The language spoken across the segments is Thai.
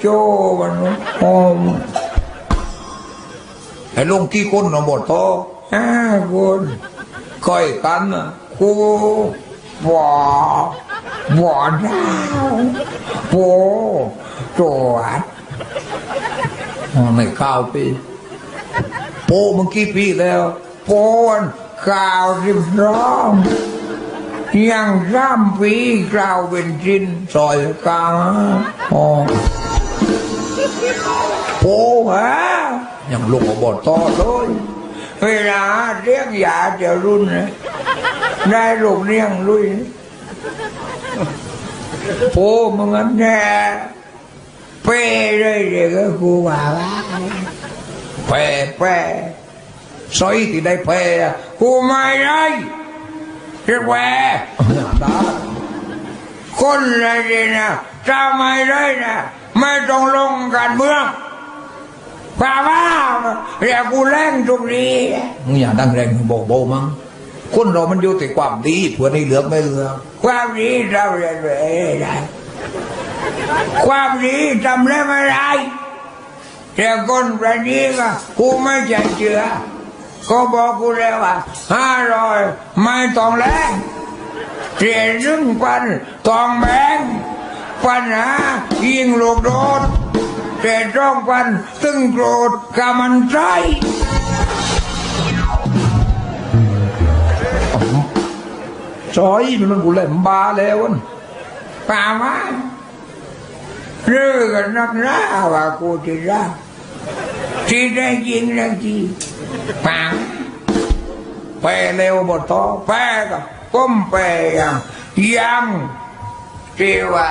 โจมันโอ้ไอ้ลงกี่คนนะหมดโตห้าคนค่อยกันนะกูบ่บ่ดาวโปตรวจไม่ข้าวปีโปมึงกี่ปีแล้วโปนข่าวสิบสองยังร่ำปีกล่าวเป็นจินซอยกลางอ๋อ โปฮะยังลงมาบอดต่อเลยเวลาเรียกยาจะรุ่นนะได้ลูกเลี้ยงลุยโปมึงอันแน่เป้เลยเด็กก็กูว่าว่าเป้เป้ซอยที่ได้เป้อะกูไม่ได้เรียกแหวได้คนอะไรนะจะไม่ได้นะ ไม่ต้องลงการเมืองป่าว่าเรียกกูแรงตรงนี้มึงอย่าดังแรงบอกโบมั้งคนเรามันอยู่แต่ความดีเพื่อในเหลือกไม่เหลือกความดีเราเรียนไม่ได้ความดีทำได้ไม่ได้แต่คนประนี้ก็กูไม่ใจเชื่อก็บอกกูแล้วว่าห้าร้อยไม่ต้องแรงเสียซึ่งปันต้องแบง ปัญหายิงลูกโดดแต่จ้องปันตึงโกรธกามันใจซอยมันกูเล่นบาแล้วนป่ามาเรื่องกันนักหน้าว่ากูจะรักที่ได้ยิงได้ทีป่าไปเร็วหมดต่อไปก็ก้มไปยังยังเจีว่า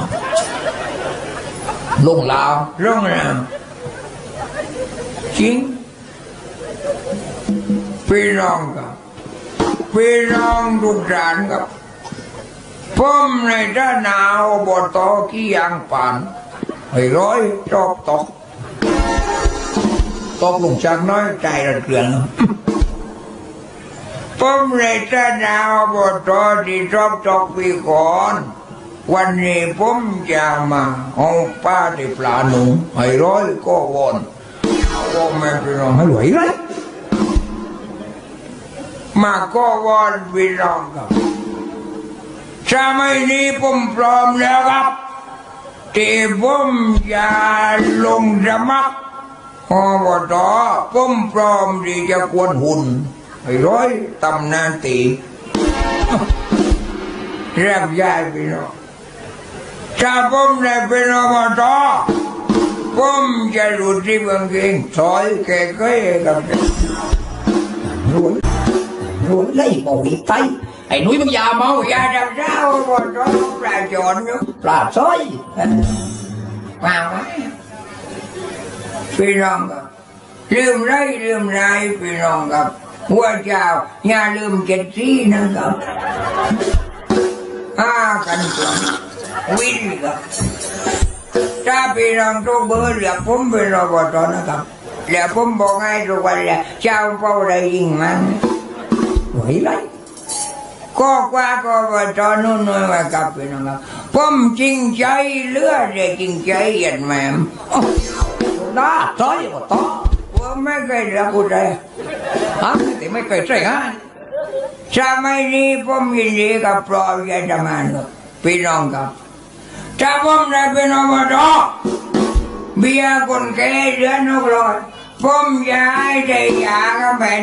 าลงแล้วเจ้านี่ตังกูไม่แจกเลยให้แจกไอ้ร้อยกูแจกเกือบเกือบร้อยแจกก ผมในด้านหนาวบตอขี้ยางป่านไอ้ร้อยจอบตกตกลงจากน้อยใจระเทือนผมเลยจะดาวบทตอที่ชอบตกปีก่อนวันนี้ผมจะมาเอาป้าที่ปลาหนูให้ร้อยก็วอนก็ไม่เป็นไรให้รวยเลยมาก็วอนพี่น้องครับ สมัยนี้ผมพร้อมแล้วครับที่ผมจะลงสมัครอบตผมพร้อมที่จะกวนหุ่นไอ้ร้อยตำนานตีเรียกยายพี่น้องถ้าผมได้เป็นอบตผมจะรู้ที่บางเกงซอยแก่เกยกับเด็กรวยรวยไล่บอยไปไอ้นุ้ยมึงอท้าอบตป ลาจอนเนาะปลาซอยมาไว้พี่น้องครับลืมไรลืมไรพี่น้องครับหัวเจ้าอย่าลืมเจ็ดสีนะครับห้ากันตัววิ กเบอร์เรียกผมเป็นรบตนะครับเดี๋ยวผมบอกให้ทุกวันเลยเจ้าเฝ้าได้ยิงมันรวยไล่ก็กว่าก็ว่าตอนนู้นนู่นว่ากับพี่น้องครับผมจริงใจเลือดเลยจริงใจเหยียดแม่มน้าซอยบ่ต่อผมไม่เคยรักคุณเลยฮะแต่ไม่เคยใช่ฮะสมัยนี้ผมยินดีกับปลอยยาทำงานครับพี่น้องครับถ้าผมได้เป็นอบตเบี้ยคนแก่เดือนหกร้อยผมจะให้ได้ยากับแม่